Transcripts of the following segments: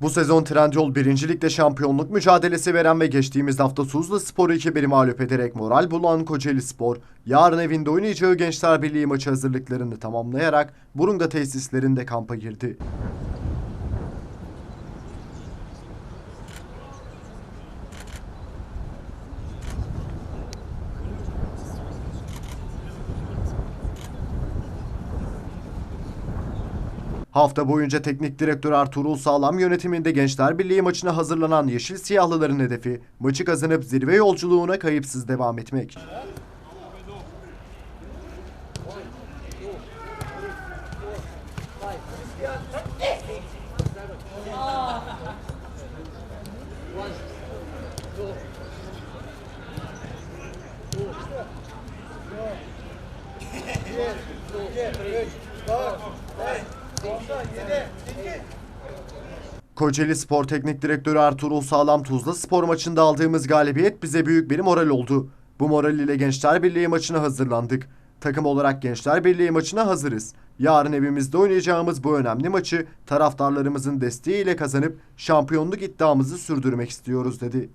Bu sezon Trendyol 1. Lig'de şampiyonluk mücadelesi veren ve geçtiğimiz hafta Tuzla Spor'u 2-1 mağlup ederek moral bulan Kocaeli Spor, yarın evinde oynayacağı Gençler Birliği maçı hazırlıklarını tamamlayarak Burunga tesislerinde kampa girdi. Hafta boyunca teknik direktör Ertuğrul Sağlam yönetiminde Gençler Birliği maçına hazırlanan Yeşil Siyahlıların hedefi maçı kazanıp zirve yolculuğuna kayıpsız devam etmek. Kocaeli Spor Teknik Direktörü Ertuğrul Sağlam Tuzla Spor maçında aldığımız galibiyet bize büyük bir moral oldu. Bu moral ile Gençler Birliği maçına hazırlandık. Takım olarak Gençler Birliği maçına hazırız. Yarın evimizde oynayacağımız bu önemli maçı taraftarlarımızın desteğiyle kazanıp şampiyonluk iddiamızı sürdürmek istiyoruz dedi.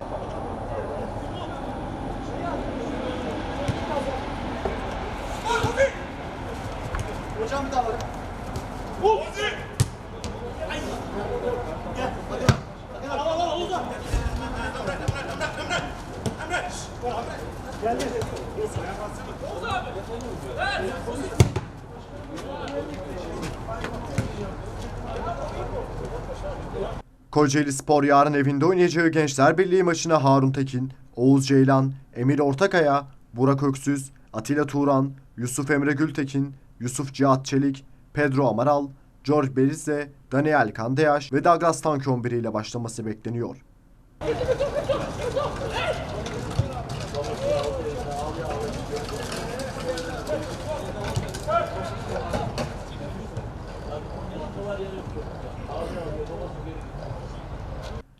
Kocaeli Spor yarın evinde oynayacağı Gençler Birliği maçına Harun Tekin, Oğuz Ceylan, Emir Ortakaya, Burak Öksüz, Atilla Turan, Yusuf Emre Gültekin, Yusuf Cihat Çelik, Pedro Amaral, George Berizze, Daniel Kandeyaş ve Douglas Tank 11 ile başlaması bekleniyor.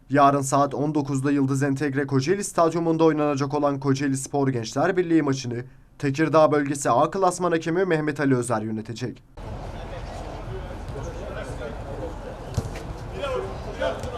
Yarın saat 19'da Yıldız Entegre Kocaeli Stadyumunda oynanacak olan Kocaeli Spor Gençler Birliği maçını Tekirdağ Bölgesi A klasman hakemi Mehmet Ali Özer yönetecek. Go.